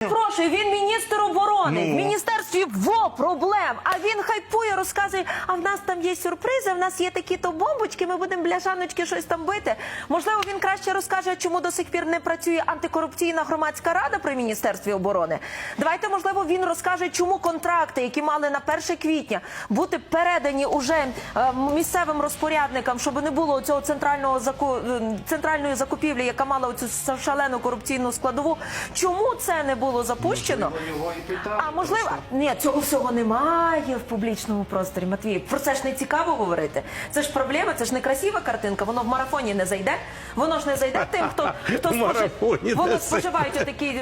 Прошу, він міністр оборони Ну. в міністерстві во проблем. А він хайпує, розказує. А в нас там є сюрпризи. В нас є такі то бомбочки. Ми будемо бляшаночки щось там бити. Можливо, він краще розкаже, чому до сих пір не працює антикорупційна громадська рада при міністерстві оборони. Давайте, можливо, він розкаже, чому контракти, які мали на 1 квітня бути передані уже е, місцевим розпорядникам, щоб не було цього центрального заку... е, центральної закупівлі, яка мала оцю шалену корупційну складову. Чому це не було запущено? Його і питали. А можливо, ні, цього всього немає в публічному просторі. Матвій, про це ж не цікаво говорити. Це ж проблема, це ж не красива картинка. Воно в марафоні не зайде. Воно ж не зайде тим, хто хто В марафоні воно зайде. споживають такий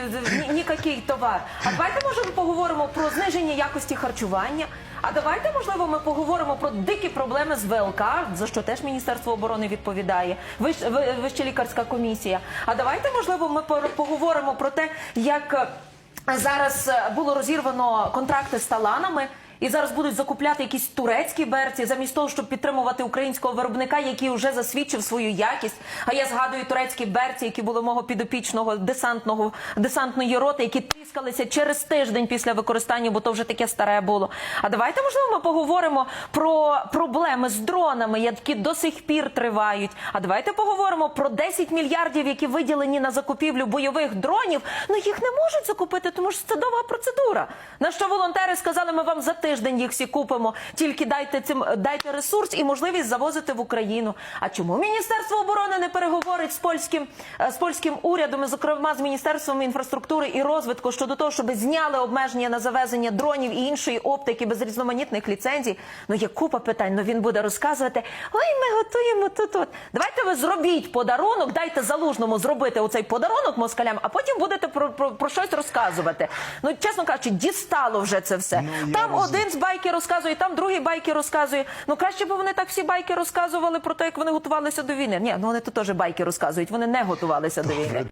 нікакий товар. А давайте може ми поговоримо про зниження якості харчування. А давайте, можливо, ми поговоримо про дикі проблеми з ВЛК, за що теж Міністерство оборони відповідає, ви- Вища лікарська комісія. А давайте, можливо, ми поговоримо про те, як е, зараз е, було розірвано контракти з таланами. І зараз будуть закупляти якісь турецькі берці, замість того, щоб підтримувати українського виробника, який вже засвідчив свою якість. А я згадую турецькі берці, які були мого підопічного десантного десантної роти, які тріскалися через тиждень після використання, бо то вже таке старе було. А давайте можливо ми поговоримо про проблеми з дронами, які до сих пір тривають. А давайте поговоримо про 10 мільярдів, які виділені на закупівлю бойових дронів. Ну їх не можуть закупити, тому що це довга процедура. На що волонтери сказали, ми вам за тиждень їх всі купимо. Тільки дайте цим дайте ресурс і можливість завозити в Україну. А чому Міністерство оборони не переговорить з польським е, з польським урядом, і, зокрема з міністерством інфраструктури і розвитку щодо того, щоб зняли обмеження на завезення дронів і іншої оптики без різноманітних ліцензій? Ну є купа питань. Ну він буде розказувати: ой, ми готуємо тут. от Давайте ви зробіть подарунок, дайте залужному зробити оцей подарунок москалям, а потім будете про, про, про щось розказувати. Ну чесно кажучи, дістало вже це все. Ну, там розумію. Один з байки розказує, там другий байки розказує. Ну краще б вони так всі байки розказували про те, як вони готувалися до війни. Ні, ну вони тут теж байки розказують. Вони не готувалися до війни.